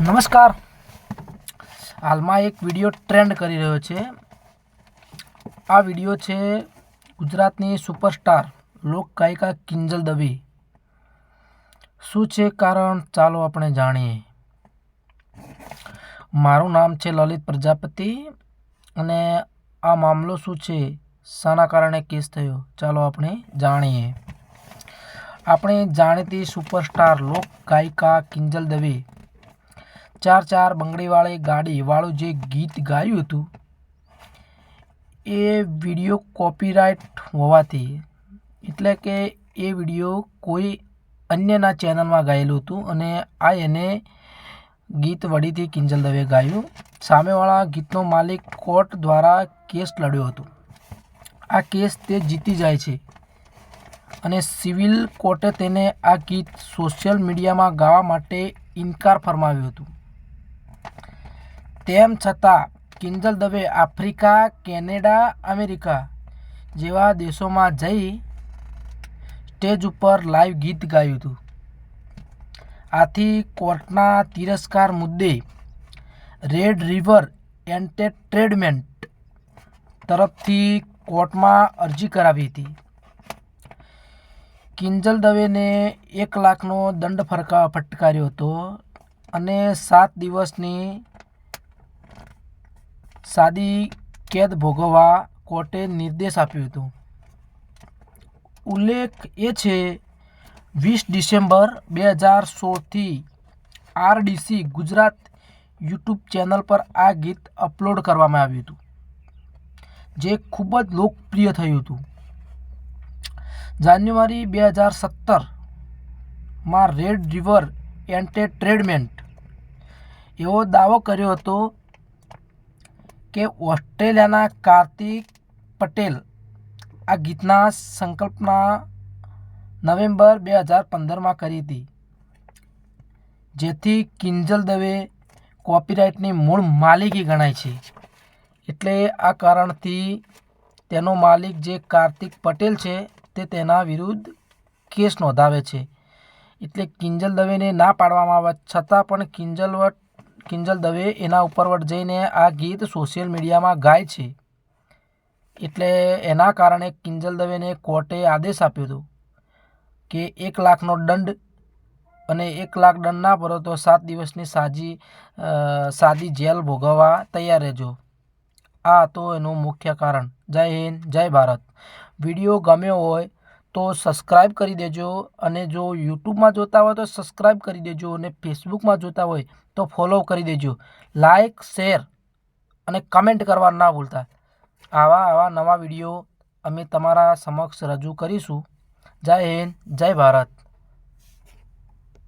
નમસ્કાર. હાલમાં એક વીડિયો ટ્રેન્ડ કરી રહ્યો છે. આ વીડિયો છે ગુજરાતની સુપરસ્ટાર લોક ગાયિકા કિંજલ દવે. શું છે કારણ? ચાલો આપણે જાણીએ. મારું નામ છે લલિત પ્રજાપતિ અને આ મામલો શું છે શાના કારણે કેસ થયો? ચાલો આપણે જાણીએ. આપણે જાણીતી સુપરસ્ટાર લોક ગાયિકા કિંજલ દવે ચાર ચાર બંગડીવાળી ગાડીવાળું જે ગીત ગાયું હતું, એ વીડિયો કોપીરાઇટ હોવાથી, એટલે કે એ વીડિયો કોઈ અન્યના ચેનલમાં ગાયેલું હતું અને આ એને ગીત વડીથી કિંજલ દવે ગાયું. સામેવાળા ગીતનો માલિક કોર્ટ દ્વારા કેસ લડ્યો હતો. આ કેસ તે જીતી જાય છે અને સિવિલ કોર્ટે તેને આ ગીત સોશિયલ મીડિયામાં ગાવા માટે ઇનકાર ફરમાવ્યો હતો. તેમ છતાં, Kinjal Dave Africa, Canada, America જેવા દેશોમાં જઈ સ્ટેજ ઉપર લાઈવ ગીત ગાયું હતું. આથી કોર્ટના તિરસ્કાર મુદ્દે રેડ રિવર એન્ટરટેનમેન્ટ તરફથી કોર્ટમાં અરજી કરાવી હતી. કિંજલ દવેને એક લાખનો દંડ ફરકા ફટકાર્યો હતો અને સાત દિવસની સાદી કેદ ભોગવવા કોર્ટે નિર્દેશ આપ્યો હતો. ઉલ્લેખ એ છે, વીસ ડિસેમ્બર બે હજાર સોળથી R D C Gujarat YouTube channel પર આ ગીત અપલોડ કરવામાં આવ્યું હતું, જે ખૂબ જ લોકપ્રિય થયું હતું. જાન્યુઆરી બે હજાર સત્તરમાં રેડ રિવર એન્ટરટેનમેન્ટ એવો દાવો કર્યો હતો કે ઓસ્ટ્રેલિયાના કાર્તિક પટેલ આ ગીતના સંકલ્પના નવેમ્બર બે હજાર પંદરમાં કરી હતી. જેથી કિંજલ દવે કોપીરાઇટની મૂળ માલિકી ગણાય છે. એટલે આ કારણથી તેનો માલિક જે કાર્તિક પટેલ છે તે તેના વિરુદ્ધ કેસ નોંધાવે છે. એટલે કિંજલ દવેને ના પાડવામાં આવે, છતાં પણ કિંજલ વટ કિંજલ દવે એના ઉપરવટ જઈને આ ગીત સોશિયલ મીડિયામાં ગાય છે. એટલે એના કારણે કિંજલ દવેને કોર્ટે આદેશ આપ્યો હતો કે એક લાખનો દંડ અને એક લાખ દંડ ના ભરો તો સાત દિવસની સાજી સાદી જેલ ભોગવવા તૈયાર રહેજો. આ હતો એનું મુખ્ય કારણ. જય હિન્દ, જય ભારત. વીડિયો ગમ્યો હોય તો સબસ્ક્રાઈબ કરી દેજો અને જો યુટ્યુબમાં જોતા હોય તો સબસ્ક્રાઈબ કરી દેજો અને ફેસબુકમાં જોતા હોય તો ફોલો કરી દેજો. લાઇક શેર અને કમેન્ટ કરવા ના ભૂલતા. આવા આવા નવા વીડિયો અમે તમારા સમક્ષ રજૂ કરીશું. જય હિન્દ, જય ભારત.